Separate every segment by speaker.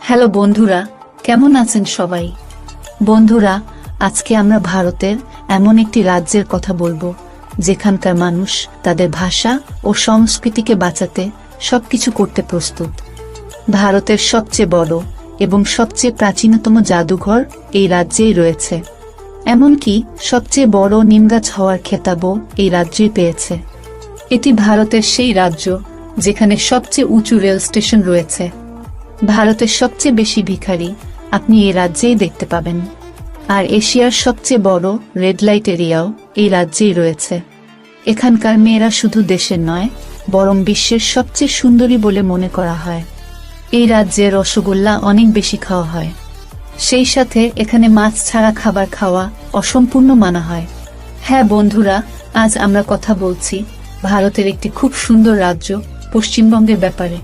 Speaker 1: Hello বন্ধুরা, কেমন আছেন সবাই? বন্ধুরা, আজকে আমরা ভারতের এমন একটি রাজ্যের কথা বলব, যেখানকার মানুষ তাদের ভাষা ও সংস্কৃতিকে বাঁচাতে সবকিছু করতে প্রস্তুত। ভারতের সবচেয়ে বড় এবং সবচেয়ে প্রাচীনতম জাদুঘর এই রাজ্যেই রয়েছে। এমনকি সবচেয়ে বড় নিমগাছ হওয়ার খেতাবও এই রাজ্যই পেয়েছে। এটি ভারতের সেই রাজ্য যেখানে সবচেয়ে উঁচু রেল স্টেশন রয়েছে। ভারতের সবচেয়ে বেশি ভিখারি আপনি এই রাজ্যেই দেখতে পাবেন। আর এশিয়ার সবচেয়ে বড় রেড লাইট এরিয়াও এই রাজ্যেই রয়েছে। এখানকার মেয়েরা শুধু দেশের নয়, বরং বিশ্বের সবচেয়ে সুন্দরী বলে মনে করা হয়। এই রাজ্যে রসগোল্লা অনেক বেশি খাওয়া হয়। সেই সাথে এখানে মাছ ছাড়া খাবার খাওয়া অসম্পূর্ণ মানা হয়। হ্যাঁ বন্ধুরা, আজ আমরা কথা বলছি ভারতের একটি খুব সুন্দর রাজ্য, পশ্চিমবঙ্গের ব্যাপারে।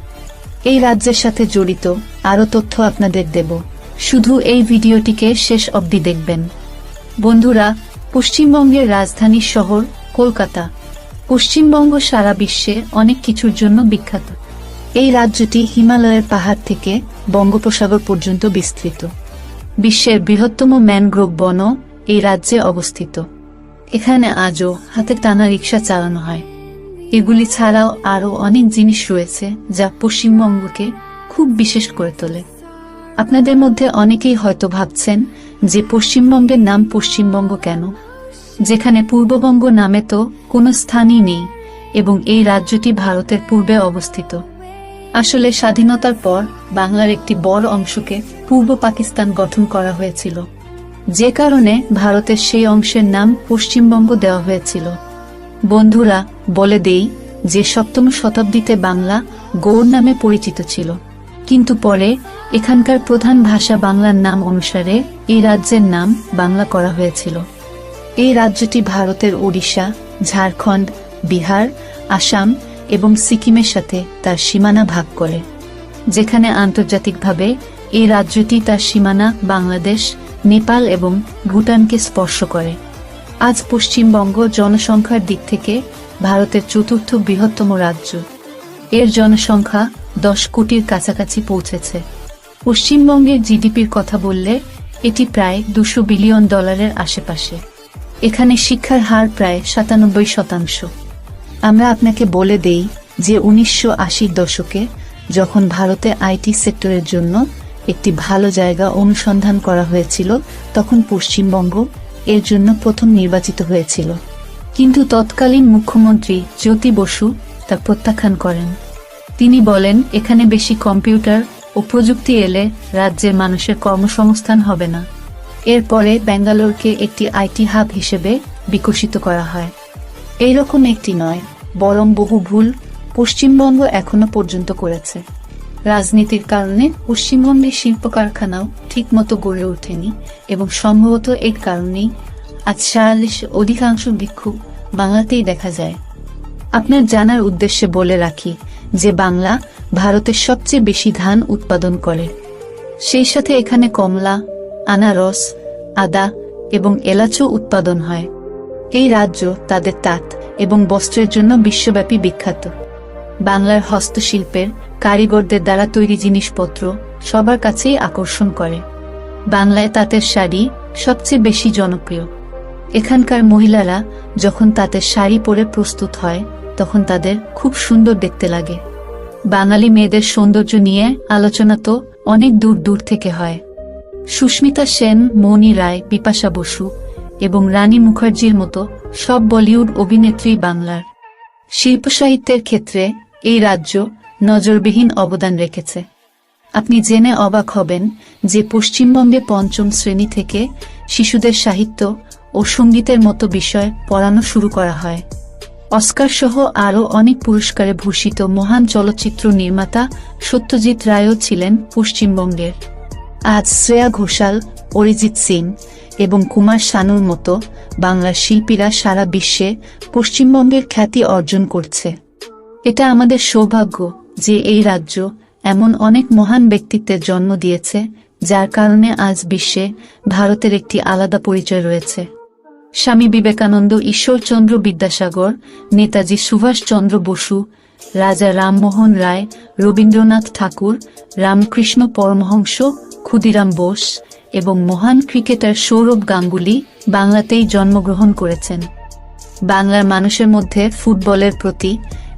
Speaker 1: এই রাজ্যের সাথে জড়িত আরও তথ্য আপনাদের দেব। শুধু এই ভিডিওটিকে শেষ অবধি দেখবেন। বন্ধুরা, পশ্চিমবঙ্গের রাজধানী শহর কলকাতা। পশ্চিমবঙ্গ সারা বিশ্বে অনেক কিছুর জন্য বিখ্যাত। এই রাজ্যটি হিমালয়ের পাহাড় থেকে বঙ্গোপসাগর পর্যন্ত বিস্তৃত। বিশ্বের বৃহত্তম ম্যানগ্রোভ বন এই রাজ্যে অবস্থিত। এখানে আজও হাতে টানা রিক্সা চালানো হয়। এগুলি ছাড়াও আরও অনেক জিনিস রয়েছে যা পশ্চিমবঙ্গকে খুব বিশেষ করে তোলে। আপনাদের মধ্যে অনেকেই হয়তো ভাবছেন যে পশ্চিমবঙ্গের নাম পশ্চিমবঙ্গ কেন? যেখানে পূর্ববঙ্গ নামে তো কোনো স্থানই নেই এবং এই রাজ্যটি ভারতের পূর্বে অবস্থিত। আসলে স্বাধীনতার পর বাংলার একটি বড় অংশকে পূর্ব পাকিস্তান গঠন করা হয়েছিল। যে কারণে ভারতের সেই অংশের নাম পশ্চিমবঙ্গ দেওয়া হয়েছিল। বন্ধুরা, বলে দেই যে সপ্তম শতাব্দীতে বাংলা গৌড় নামে পরিচিত ছিল। কিন্তু পরে এখানকার প্রধান ভাষা বাংলার নাম অনুসারে এই রাজ্যের নাম বাংলা করা হয়েছিল। এই রাজ্যটি ভারতের ওড়িশা, ঝাড়খণ্ড, বিহার, আসাম এবং সিকিমের সাথে তার সীমানা ভাগ করে, যেখানে আন্তর্জাতিকভাবে এই রাজ্যটি তার সীমানা বাংলাদেশ, নেপাল এবং ভুটানকে স্পর্শ করে। আজ পশ্চিমবঙ্গ জনসংখ্যার দিক থেকে ভারতের চতুর্থ বৃহত্তম রাজ্য। এর জনসংখ্যা দশ কোটির কাছাকাছি পৌঁছেছে। পশ্চিমবঙ্গের জিডিপির কথা বললে এটি প্রায় দুশো বিলিয়ন ডলারের আশেপাশে। এখানে শিক্ষার হার প্রায় সাতানব্বই শতাংশ। আমরা আপনাকে বলে দেই যে উনিশশো আশির দশকে যখন ভারতে আইটি সেক্টরের জন্য একটি ভালো জায়গা অনুসন্ধান করা হয়েছিল, তখন পশ্চিমবঙ্গ এর জন্য প্রথম নির্বাচিত হয়েছিল। কিন্তু তৎকালীন মুখ্যমন্ত্রী জ্যোতি বসু তা প্রত্যাখ্যান করেন। তিনি বলেন, এখানে বেশি কম্পিউটার ও প্রযুক্তি এলে রাজ্যের মানুষের কর্মসংস্থান হবে না। এরপরে ব্যাঙ্গালোরকে একটি আইটি হাব হিসেবে বিকশিত করা হয়। এইরকম একটি নয়। বরং বহু ভুল পশ্চিমবঙ্গ এখনও পর্যন্ত করেছে। রাজনীতির কারণে পশ্চিমবঙ্গের শিল্প কারখানাও ঠিকমতো গড়ে ওঠেনি এবং সম্ভবত এর কারণেই আজ সারালিশ অধিকাংশ বিক্ষোভ বাংলাতেই দেখা যায়। আপনার জানার উদ্দেশ্যে বলে রাখি যে বাংলা ভারতের সবচেয়ে বেশি ধান উৎপাদন করে। সেই সাথে এখানে কমলা, আনারস, আদা এবং এলাচও উৎপাদন হয়। এই রাজ্য তাদের তাঁত এবং বস্ত্রের জন্য বিশ্বব্যাপী বিখ্যাত। বাংলার হস্তশিল্পের কারিগরদের দ্বারা তৈরি জিনিসপত্র সবার কাছেই আকর্ষণ করে। বাংলায় তাঁতের শাড়ি সবচেয়ে বেশি জনপ্রিয়। এখানকার মহিলারা যখন তাঁতের শাড়ি পরে প্রস্তুত হয়, তখন তাদের খুব সুন্দর দেখতে লাগে। বাঙালি মেয়েদের সৌন্দর্য নিয়ে আলোচনা তো অনেক দূর দূর থেকে হয়। সুস্মিতা সেন মৌনি রায়, বিপাশা বসু এবং রানী মুখার্জির মতো সব বলিউড অভিনেত্রী বাংলার শিল্প সাহিত্যের ক্ষেত্রে এই রাজ্য নজরবিহীন অবদান রেখেছে। আপনি জেনে অবাক হবেন যে পশ্চিমবঙ্গে পঞ্চম শ্রেণি থেকে শিশুদের সাহিত্য ও সঙ্গীতের মতো বিষয় পড়ানো শুরু করা হয়। অস্কার সহ আরও অনেক পুরস্কারে ভূষিত মহান চলচ্চিত্র নির্মাতা সত্যজিৎ রায়ও ছিলেন পশ্চিমবঙ্গের। আজ শ্রেয়া ঘোষাল, অরিজিৎ সিং এবং কুমার শানুর মতো বাংলার শিল্পীরা সারা বিশ্বে পশ্চিমবঙ্গের খ্যাতি অর্জন করছে। এটা আমাদের সৌভাগ্য যে এই রাজ্য এমন অনেক মহান ব্যক্তিত্বের জন্ম দিয়েছে, যার কারণে আজ বিশ্বে ভারতের একটি আলাদা পরিচয় রয়েছে। স্বামী বিবেকানন্দ ঈশ্বরচন্দ্র বিদ্যাসাগর, নেতাজি সুভাষচন্দ্র বসু, রাজা রামমোহন রায়, রবীন্দ্রনাথ ঠাকুর, রামকৃষ্ণ পরমহংস, ক্ষুদিরাম বোস এবং মহান ক্রিকেটার সৌরভ গাঙ্গুলি বাংলাতেই জন্মগ্রহণ করেছেন। বাংলার মানুষের মধ্যে ফুটবলের প্রতি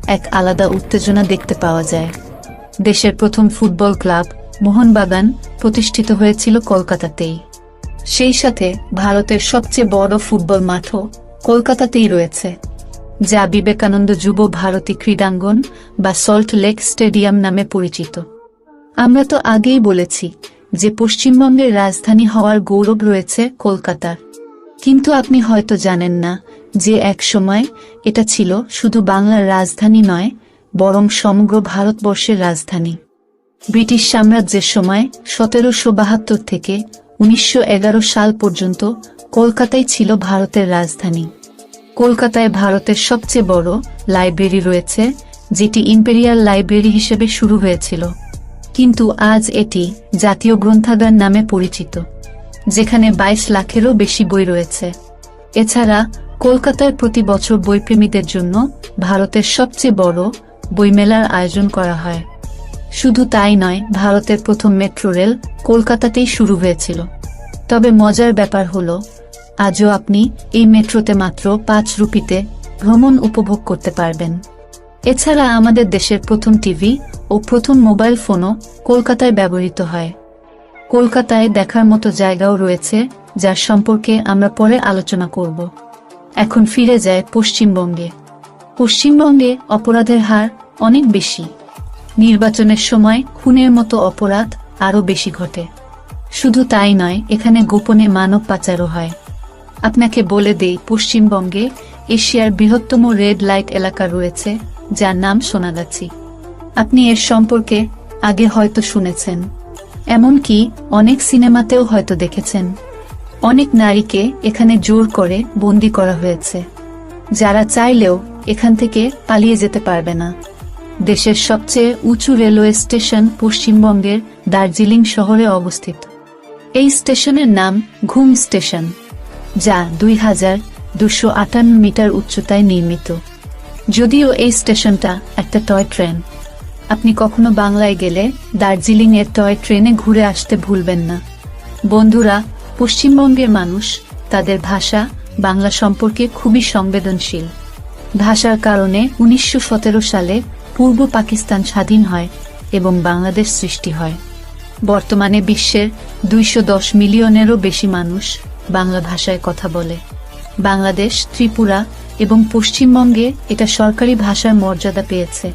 Speaker 1: এক আলাদা উত্তেজনা দেখতে পাওয়া যায়। দেশের প্রথম ফুটবল ক্লাব মোহনবাগান প্রতিষ্ঠিত হয়েছিল কলকাতাতেই। সেই সাথে ভারতের সবচেয়ে বড় ফুটবল মাঠও কলকাতাতেই রয়েছে, যা বিবেকানন্দ যুব ভারতী ক্রীড়াঙ্গন বা সল্ট লেক স্টেডিয়াম নামে পরিচিত। আমরা তো আগেই বলেছি যে পশ্চিমবঙ্গের রাজধানী হওয়ার গৌরব রয়েছে কলকাতার। কিন্তু আপনি হয়তো জানেন না যে এক সময় এটা ছিল শুধু বাংলার রাজধানী নয়, বরং সমগ্র ভারতবর্ষের রাজধানী। ব্রিটিশ সাম্রাজ্যের সময় সতেরোশো বাহাত্তর থেকে উনিশশো এগারো সাল পর্যন্ত কলকাতাই ছিল ভারতের রাজধানী। কলকাতায় ভারতের সবচেয়ে বড় লাইব্রেরি রয়েছে, যেটি ইম্পেরিয়াল লাইব্রেরি হিসেবে শুরু হয়েছিল। কিন্তু আজ এটি জাতীয় গ্রন্থাগার নামে পরিচিত, যেখানে বাইশ লাখেরও বেশি বই রয়েছে। এছাড়া কলকাতায় প্রতি বছর বইপ্রেমীদের জন্য ভারতের সবচেয়ে বড় বইমেলার আয়োজন করা হয়। শুধু তাই নয়, ভারতের প্রথম মেট্রো রেল কলকাতাতেই শুরু হয়েছিল। তবে মজার ব্যাপার হল, আজও আপনি এই মেট্রোতে মাত্র পাঁচ রুপিতে ভ্রমণ উপভোগ করতে পারবেন। এছাড়া আমাদের দেশের প্রথম টিভি ও প্রথম মোবাইল ফোনও কলকাতায় ব্যবহৃত হয়। কলকাতায় দেখার মতো জায়গাও রয়েছে যার সম্পর্কে আমরা পরে আলোচনা করব। এখন ফিরে যায় পশ্চিমবঙ্গে। পশ্চিমবঙ্গে অপরাধের হার অনেক বেশি। নির্বাচনের সময় খুনের মতো অপরাধ আরও বেশি ঘটে। শুধু তাই নয়, এখানে গোপনে মানব পাচারও হয়। আপনাকে বলে দেই, পশ্চিমবঙ্গে এশিয়ার বৃহত্তম রেড লাইট এলাকা রয়েছে। যার নাম সোনাগাছি। আপনি এর সম্পর্কে আগে হয়তো শুনেছেন। এমনকি অনেক সিনেমাতেও হয়তো দেখেছেন। অনেক নারীকে এখানে জোর করে বন্দি করা হয়েছে। যারা চাইলেও এখান থেকে পালিয়ে যেতে পারবে না। দেশের সবচেয়ে উঁচু রেলওয়ে স্টেশন পশ্চিমবঙ্গের দার্জিলিং শহরে অবস্থিত। এই স্টেশনের নাম ঘুম স্টেশন, যা দুই হাজার দুশো আটান্ন মিটার উচ্চতায় নির্মিত। যদিও এই স্টেশনটা একটা টয় ট্রেন। আপনি কখনো বাংলায় গেলে দার্জিলিং এর টয় ট্রেনে ঘুরে আসতে ভুলবেন না। বন্ধুরা, পশ্চিমবঙ্গের মানুষ তাদের ভাষা, বাংলা সম্পর্কে খুবই সংবেদনশীল। ভাষার কারণে উনিশশো সতেরো সালে পূর্ব পাকিস্তান স্বাধীন হয় এবং বাংলাদেশ সৃষ্টি হয়। বর্তমানে বিশ্বের দুইশো দশ মিলিয়নেরও বেশি মানুষ বাংলা ভাষায় কথা বলে। বাংলাদেশ, ত্রিপুরা এবং পশ্চিমবঙ্গে এটা সরকারি ভাষার মর্যাদা পেয়েছে।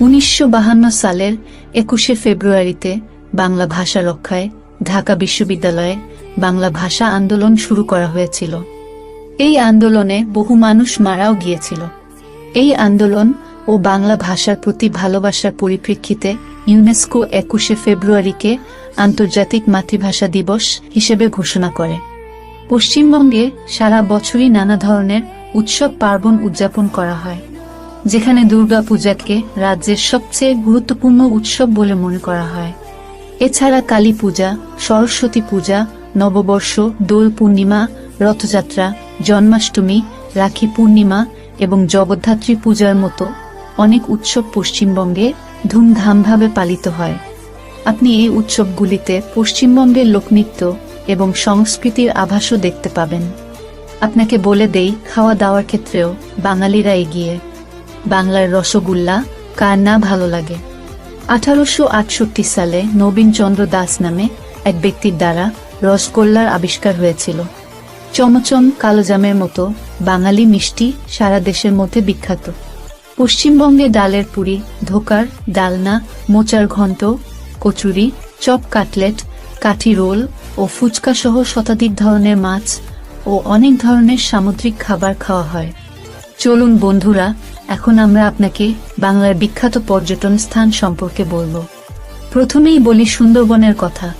Speaker 1: উনিশশো সালের একুশে ফেব্রুয়ারিতে বাংলা ভাষা রক্ষায় ঢাকা বিশ্ববিদ্যালয়ে বাংলা ভাষা আন্দোলন শুরু করা হয়েছিল। এই আন্দোলনে বহু মানুষ মারাও গিয়েছিল। এই আন্দোলন ও বাংলা ভাষার প্রতি ভালোবাসার পরিপ্রেক্ষিতে ইউনেস্কো একুশে ফেব্রুয়ারিকে আন্তর্জাতিক মাতৃভাষা দিবস হিসেবে ঘোষণা করে। পশ্চিমবঙ্গে সারা বছরই নানা ধরনের উৎসব পার্বণ উদযাপন করা হয়, যেখানে দুর্গা পূজাকে রাজ্যের সবচেয়ে গুরুত্বপূর্ণ উৎসব বলে মনে করা হয়। এছাড়া কালী পূজা, সরস্বতী পূজা, নববর্ষ, দোল পূর্ণিমা, রথযাত্রা, জন্মাষ্টমী, রাখি পূর্ণিমা এবং জগদ্ধাত্রী পূজার মতো অনেক উৎসব পশ্চিমবঙ্গে ধুমধামভাবে পালিত হয়। আপনি এই উৎসবগুলিতে পশ্চিমবঙ্গের লোকনৃত্য এবং সংস্কৃতির আভাসও দেখতে পাবেন। আপনাকে বলে দেই, খাওয়া দাওয়ার ক্ষেত্রেও বাঙালিরা এগিয়ে। বাংলার রসগোল্লা, কার না ভালো লাগে? আঠারোশো আটষট্টি সালে নবীনচন্দ্র দাস নামে এক ব্যক্তির দ্বারা রসগোল্লার আবিষ্কার হয়েছিল। চমচম কালোজামের মতো বাঙালি মিষ্টি সারা দেশের মধ্যে বিখ্যাত। পশ্চিমবঙ্গে ডালের পুরি, ধোকার, ডালনা, মোচার ঘন্ট, kachori, chop cutlet, kathi roll ও ফুচকা সহ শতাধিক ধরনের মাছ ও অনেক ধরনের সামুদ্রিক খাবার খাওয়া হয়। চলুন বন্ধুরা, এখন আমরা আপনাকে বাংলার বিখ্যাত পর্যটন স্থান সম্পর্কে বলব। প্রথমেই বলি সুন্দরবনের কথা।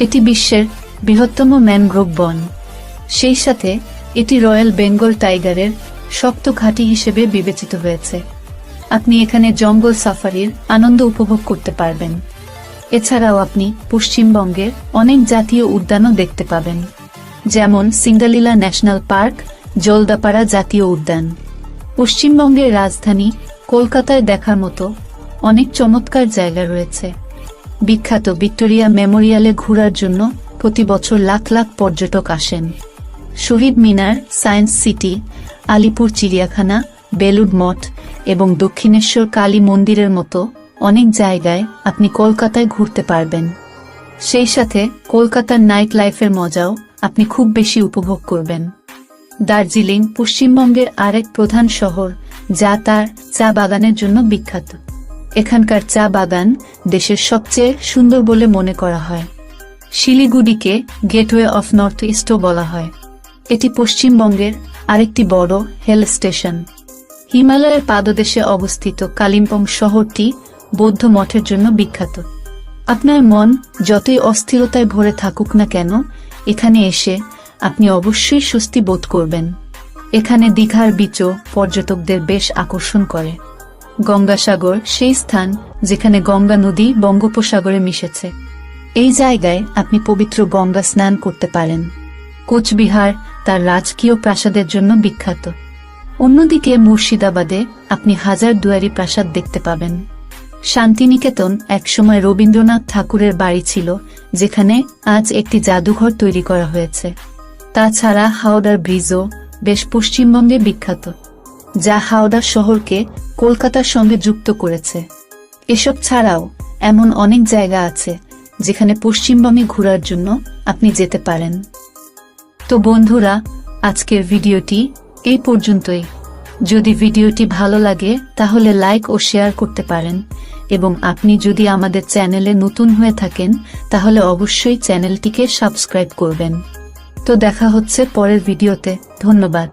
Speaker 1: এটি বিশ্বের বৃহত্তম ম্যানগ্রোভ বন। সেই সাথে এটি রয়্যাল বেঙ্গল টাইগারের শক্ত ঘাঁটি হিসেবে বিবেচিত হয়েছে। আপনি এখানে জঙ্গল সাফারির আনন্দ উপভোগ করতে পারবেন। এছাড়াও আপনি পশ্চিমবঙ্গের অনেক জাতীয় উদ্যানও দেখতে পাবেন। যেমন সিঙ্গালীলা ন্যাশনাল পার্ক, জলদাপাড়া জাতীয় উদ্যান। পশ্চিমবঙ্গের রাজধানী কলকাতায় দেখার মতো অনেক চমৎকার জায়গা রয়েছে। বিখ্যাত ভিক্টোরিয়া মেমোরিয়ালে ঘোরার জন্য প্রতি বছর লাখ লাখ পর্যটক আসেন। শহীদ মিনার, সায়েন্স সিটি, আলিপুর চিড়িয়াখানা, বেলুড মঠ এবং দক্ষিণেশ্বর কালী মন্দিরের মতো অনেক জায়গায় আপনি কলকাতায় ঘুরতে পারবেন। সেই সাথে কলকাতার নাইট লাইফের মজাও আপনি খুব বেশি উপভোগ করবেন। দার্জিলিং পশ্চিমবঙ্গের আরেক প্রধান শহর, যা তার চা বাগানের জন্য বিখ্যাত। এখানকার চা বাগান দেশের সবচেয়ে সুন্দর বলে মনে করা হয়। শিলিগুড়িকে গেটওয়ে অফ নর্থ ইস্টও বলা হয়। এটি পশ্চিমবঙ্গের আরেকটি বড় হেল স্টেশন। হিমালয়ের পাদদেশে অবস্থিত কালিম্পং শহরটি বৌদ্ধ মঠের জন্য বিখ্যাত। আপনার মন যতই অস্থিরতায় ভরে থাকুক না কেন এখানে এসে আপনি অবশ্যই স্বস্তি বোধ করবেন। এখানে দীঘার বিচও পর্যটকদের বেশ আকর্ষণ করে। গঙ্গাসাগর সেই স্থান যেখানে গঙ্গা নদী বঙ্গোপসাগরে মিশেছে। এই জায়গায় আপনি পবিত্র গঙ্গা স্নান করতে পারেন। কোচবিহার তার রাজকীয় প্রাসাদের জন্য বিখ্যাত। অন্যদিকে মুর্শিদাবাদে আপনি হাজার দুয়ারি প্রাসাদ দেখতে পাবেন। শান্তিনিকেতন একসময় রবীন্দ্রনাথ ঠাকুরের বাড়ি ছিল, যেখানে আজ একটি জাদুঘর তৈরি করা হয়েছে। তাছাড়া হাওড়ার ব্রিজও বেশ পশ্চিমবঙ্গে বিখ্যাত, যা হাওড়া শহরকে কলকাতার সঙ্গে যুক্ত করেছে। এসব ছাড়াও এমন অনেক জায়গা আছে, যেখানে পশ্চিমবঙ্গে ঘোরার জন্য আপনি যেতে পারেন। তো বন্ধুরা, আজকের ভিডিওটি এই পর্যন্তই। যদি ভিডিওটি ভালো লাগে, তাহলে লাইক ও শেয়ার করতে পারেন। এবং আপনি যদি আমাদের চ্যানেলে নতুন হয়ে থাকেন, তাহলে অবশ্যই চ্যানেলটিকে সাবস্ক্রাইব করবেন। তো দেখা হচ্ছে পরের ভিডিওতে। ধন্যবাদ।